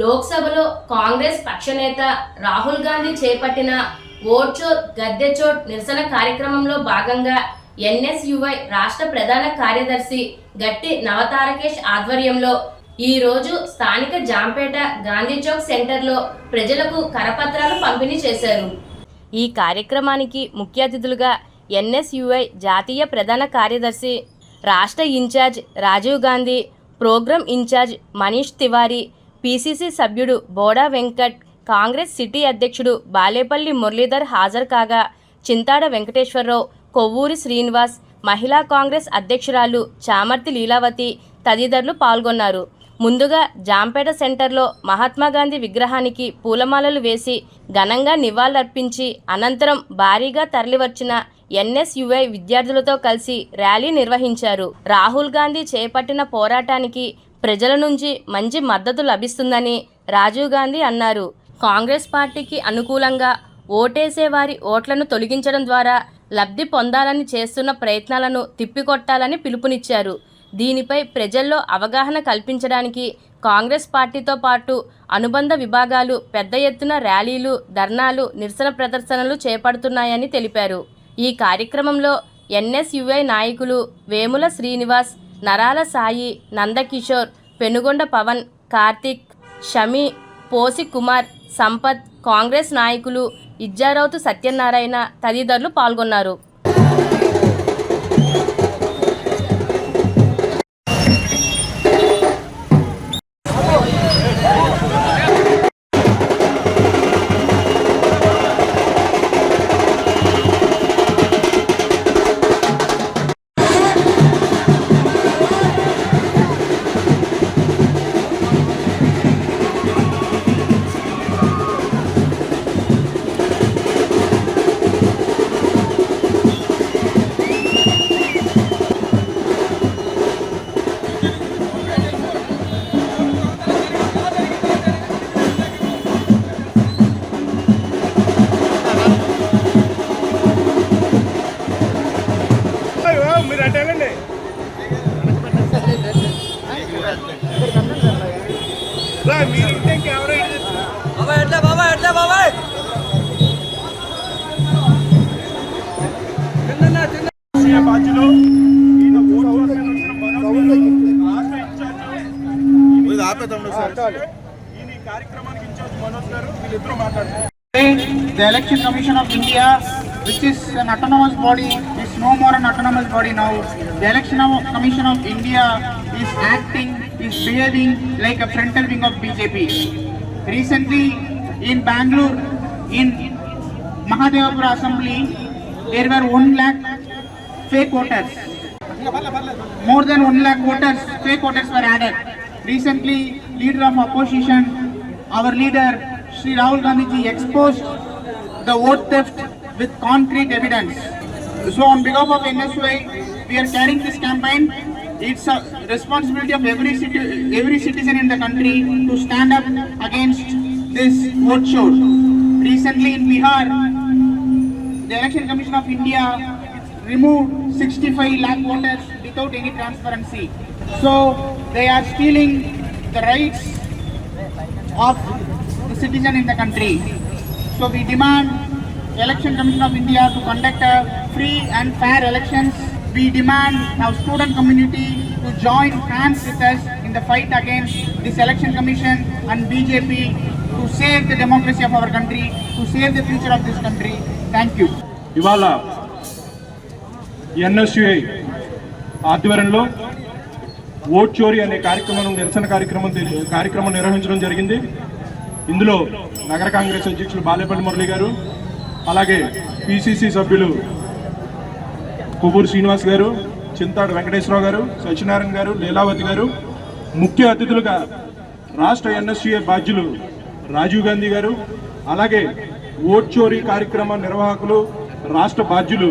లోక్సభలో కాంగ్రెస్ పక్షనేత రాహుల్ గాంధీ చేపట్టిన ఓట్ గద్దెచోట్ నిరసన కార్యక్రమంలో భాగంగా ఎన్ఎస్యువై రాష్ట్ర ప్రధాన కార్యదర్శి గట్టి నవతారకేష్ ఆధ్వర్యంలో ఈ రోజు స్థానిక జాంపేట గాంధీ చౌక్ సెంటర్లో ప్రజలకు కరపత్రాలు పంపిణీ చేశారు. ఈ కార్యక్రమానికి ముఖ్య అతిథులుగా ఎన్ఎస్యుఐ జాతీయ ప్రధాన కార్యదర్శి రాష్ట్ర incharge Rajiv Gandhi programme incharge Manish Tiwari PCC సభ్యుడు బోడా వెంకట్ కాంగ్రెస్ సిటీ అధ్యక్షుడు బాలేపల్లి మురళీధర్ హాజరు కాగా చింతాడ వెంకటేశ్వరరావు కొవ్వూరి శ్రీనివాస్ మహిళా కాంగ్రెస్ అధ్యక్షురాలు చామర్తి లీలావతి తదితరులు పాల్గొన్నారు. ముందుగా జాంపేట సెంటర్లో మహాత్మా గాంధీ విగ్రహానికి పూలమాలలు వేసి ఘనంగా నివాళులర్పించి అనంతరం భారీగా తరలివచ్చిన ఎన్ఎస్యుఐ విద్యార్థులతో కలిసి ర్యాలీ నిర్వహించారు. రాహుల్ గాంధీ చేపట్టిన పోరాటానికి ప్రజల నుంచి మంచి మద్దతు లభిస్తుందని రాజీవ్ గాంధీ అన్నారు. కాంగ్రెస్ పార్టీకి అనుకూలంగా ఓటేసే వారి ఓట్లను తొలగించడం ద్వారా లబ్ధి పొందాలని చేస్తున్న ప్రయత్నాలను తిప్పికొట్టాలని పిలుపునిచ్చారు. దీనిపై ప్రజల్లో అవగాహన కల్పించడానికి కాంగ్రెస్ పార్టీతో పాటు అనుబంధ విభాగాలు పెద్ద ఎత్తున ర్యాలీలు ధర్నాలు నిరసన ప్రదర్శనలు చేపడుతున్నాయని తెలిపారు. ఈ కార్యక్రమంలో ఎన్ఎస్యుఐ నాయకులు వేముల శ్రీనివాస్ నరాల సాయి నందకిషోర్ పెనుగొండ పవన్ కార్తిక్ షమి పోసి కుమార్ సంపత్ కాంగ్రెస్ నాయకులు ఇజ్జారౌతు సత్యనారాయణ తదితరులు పాల్గొన్నారు. రాష్ట్రీయ బాధ్యులు, ఈయన ఓటు కోసం వచ్చిన రాష్ట్ర ఇన్ఛార్జ్. ఈయన ఈ కార్యక్రమానికి ఇన్ఛార్జ్ మనోజ్ గారు వీళ్ళిద్దరూ మాట్లాడుతున్నారు The Election Commission of India, which is an autonomous body, is no more an autonomous body now. The Election of- Commission of India is acting, is behaving like a frontal wing of BJP. Recently, in Bangalore, in Mahadevapura Assembly, there were one lakh fake voters. More than one lakh voters, fake voters were added. Recently, leader of opposition, our leader, Sri Rahul Gandhi exposed the vote theft with concrete evidence. So on behalf of NSY, we are carrying this campaign. It's a responsibility of every city, every citizen in the country to stand up against this vote show. Recently in Bihar, the Election Commission of India removed 65 lakh voters without any transparency. So they are stealing the rights of the citizen in the country. So we demand Election Commission of India to conduct a free and fair elections. We demand our student community to join hands with us in the fight against this Election Commission and BJP to save the democracy of our country, to save the future of this country. Thank you. Ivala, NSUI ఆధ్వర్యంలో vote చోరీ అనే కార్యక్రమం నిరసన కార్యక్రమం కార్యక్రమం నిర్వహించడం జరిగింది. ఇందులో నగర కాంగ్రెస్ అధ్యక్షులు బాలేపల్లి మురళి గారు అలాగే పిసిసి సభ్యులు కొవ్వూరు శ్రీనివాస్ గారు చింతాడు వెంకటేశ్వరరావు గారు సత్యనారాయణ గారు లీలావతి గారు ముఖ్య అతిథులుగా రాష్ట్ర ఎన్ఎస్యుఏ బాధ్యులు రాజీవ్ గాంధీ గారు అలాగే ఓట్ చోరీ కార్యక్రమ నిర్వాహకులు రాష్ట్ర బాధ్యులు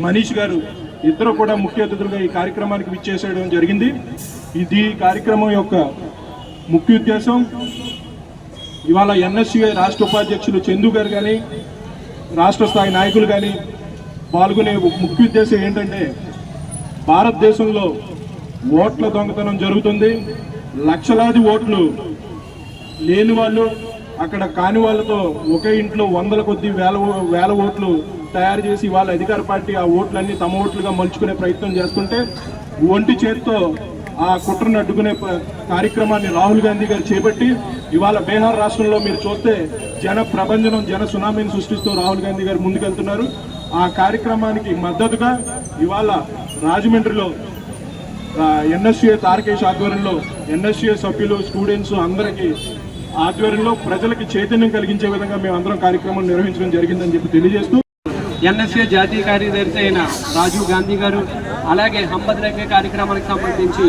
మనీష్ గారు ఇద్దరు కూడా ముఖ్య అతిథులుగా ఈ కార్యక్రమానికి విచ్చేసేయడం జరిగింది. ఇది కార్యక్రమం యొక్క ముఖ్య ఉద్దేశం. ఇవాళ ఎన్ఎస్యుఐ రాష్ట్ర ఉపాధ్యక్షులు చందు గారు కానీ రాష్ట్ర స్థాయి నాయకులు కానీ పాల్గొనే ముఖ్య ఉద్దేశం ఏంటంటే భారతదేశంలో ఓట్ల దొంగతనం జరుగుతుంది. లక్షలాది ఓట్లు లేని వాళ్ళు అక్కడ కాని వాళ్ళతో ఒకే ఇంట్లో వందల కొద్ది వేల ఓ- వేల ఓట్లు తయారు చేసి వాళ్ళ అధికార పార్టీ ఆ ఓట్లన్నీ తమ ఓట్లుగా మలుచుకునే ప్రయత్నం చేస్తుంటే ఒంటి చేతితో ఆ కుట్రను అడ్డుకునే కార్యక్రమాన్ని రాహుల్ గాంధీ గారు చేపట్టి ఇవాళ బీహార్ రాష్ట్రంలో మీరు చూస్తే జన ప్రభంజనం జన సునామీని సృష్టిస్తూ రాహుల్ గాంధీ గారు ముందుకెళ్తున్నారు. ఆ కార్యక్రమానికి మద్దతుగా ఇవాళ రాజమండ్రిలో ఎన్ఎస్యుఏ తారకేష్ ఆధ్వర్యంలో ఎన్ఎస్యుఏ సభ్యులు స్టూడెంట్స్ అందరికీ ఆధ్వర్యంలో ప్రజలకి చైతన్యం కలిగించే విధంగా మేము అందరం కార్యక్రమం నిర్వహించడం జరిగిందని చెప్పి తెలియజేస్తూ ఎన్ఎస్ఏ జాతీయ కార్యదర్శి అయిన రాజీవ్ గాంధీ గారు అలాగే హంపత్ రేఖ కార్యక్రమానికి సంబంధించి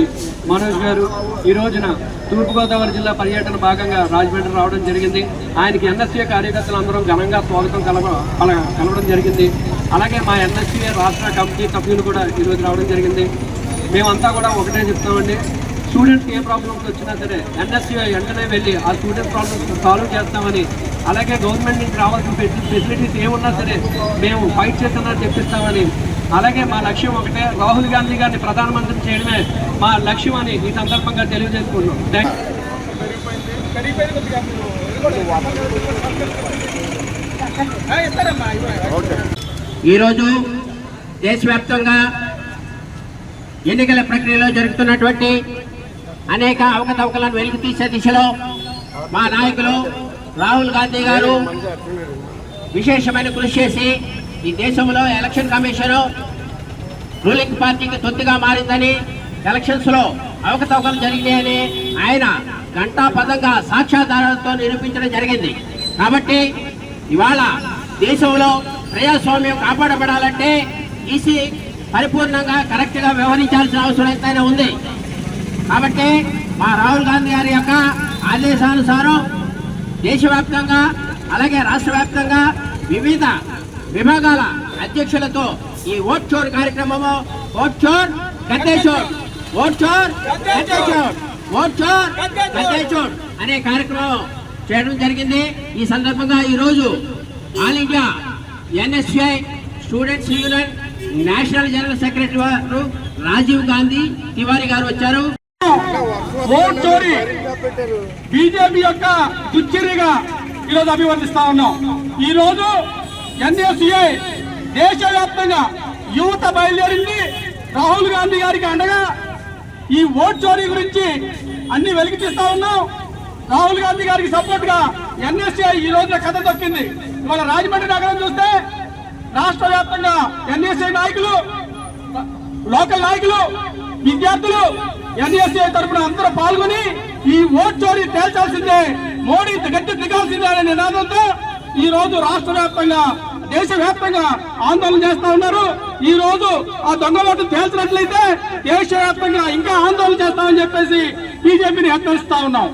మనోజ్ గారు ఈ రోజున తూర్పుగోదావరి జిల్లా పర్యటన భాగంగా రాజమండ్రి రావడం జరిగింది. ఆయనకి ఎన్ఎస్ఏ కార్యకర్తలు అందరం ఘనంగా స్వాగతం కలవ కలవడం జరిగింది. అలాగే మా ఎన్ఎస్ఏ రాష్ట్ర కమిటీ సభ్యులు కూడా ఈరోజు రావడం జరిగింది. మేమంతా కూడా ఒకటే చెప్తామండి. స్టూడెంట్స్కి ఏ ప్రాబ్లమ్స్ వచ్చినా సరే ఎన్ఎస్యూ వెంటనే వెళ్ళి ఆ స్టూడెంట్ ప్రాబ్లమ్స్ సాల్వ్ చేస్తామని అలాగే గవర్నమెంట్ నుంచి రావాల్సిన ఫెసిలిటీస్ ఏమున్నా సరే మేము ఫైట్ చేస్తున్నా చెప్పిస్తామని అలాగే మా లక్ష్యం ఒకటే రాహుల్ గాంధీ గారిని ప్రధానమంత్రి చేయడమే మా లక్ష్యం అని ఈ సందర్భంగా తెలియజేసుకుంటున్నాం. ఈరోజు దేశవ్యాప్తంగా ఎన్నికల ప్రక్రియలో జరుగుతున్నటువంటి అనేక అవకతవకలను వెలుగుతీసే తీసే దిశలో మా నాయకులు రాహుల్ గాంధీ గారు విశేషమైన కృషి చేసి ఈ దేశంలో ఎలక్షన్ కమిషన్ రూలింగ్ పార్టీకి తొత్తుగా మారిందని ఎలక్షన్స్లో అవకతవకలు జరిగినాయని ఆయన గంటా పదంగా సాక్ష్యాధారాలతో నిరూపించడం జరిగింది. కాబట్టి ఇవాళ దేశంలో ప్రజాస్వామ్యం కాపాడబడాలంటే ఈసీ పరిపూర్ణంగా కరెక్ట్గా వ్యవహరించాల్సిన అవసరం ఎంతైనా ఉంది. కాబట్టి మా రాహుల్ గాంధీ గారి యొక్క ఆదేశానుసారం దేశవ్యాప్తంగా అలాగే రాష్ట్ర వ్యాప్తంగా వివిధ విభాగాల అధ్యక్షులతో ఈ ఓట్ చోర్ కార్యక్రమము. ఓట్ చోర్ గద్దే ఓట్ చోర్ గద్దే ఓట్ చోర్ గద్దే అనే కార్యక్రమం చేయడం జరిగింది. ఈ సందర్భంగా ఈరోజు all India NSI students union national general secretary వారు రాజీవ్ గాంధీ తివారీ గారు వచ్చారు. ఓట్ చోరీ. బీజేపీ యొక్క దుచ్చిరిగా ఈరోజు అభివర్ణిస్తా ఉన్నాం. ఈ రోజు ఎన్ఎస్ఏ దేశవ్యాప్తంగా యువత బయలుదేరింది. రాహుల్ గాంధీ గారికి అండగా ఈ ఓట్ చోరీ గురించి అన్ని వెలికి తీస్తా ఉన్నాం. రాహుల్ గాంధీ గారికి సపోర్ట్గా ఎన్ఎస్ఏ ఈ రోజున కథ తొక్కింది. ఇవాళ రాజమండ్రి నగరం చూస్తే రాష్ట్ర వ్యాప్తంగా ఎన్ఎస్ఏ నాయకులు లోకల్ నాయకులు విద్యార్థులు ఎన్ఎస్ఏ తరపున అందరూ పాల్గొని ఈ ఓట్ చోరీ తేల్చాల్సిందే మోడీ గట్టి దిగాల్సిందే అనే నినాదంతో ఈ రోజు రాష్ట్ర వ్యాప్తంగా దేశవ్యాప్తంగా ఆందోళన చేస్తా ఉన్నారు. ఈ రోజు ఆ దొంగ ఓటు తేల్చినట్లయితే దేశవ్యాప్తంగా ఇంకా ఆందోళన చేస్తామని చెప్పేసి బీజేపీని హెచ్చరిస్తా ఉన్నాం.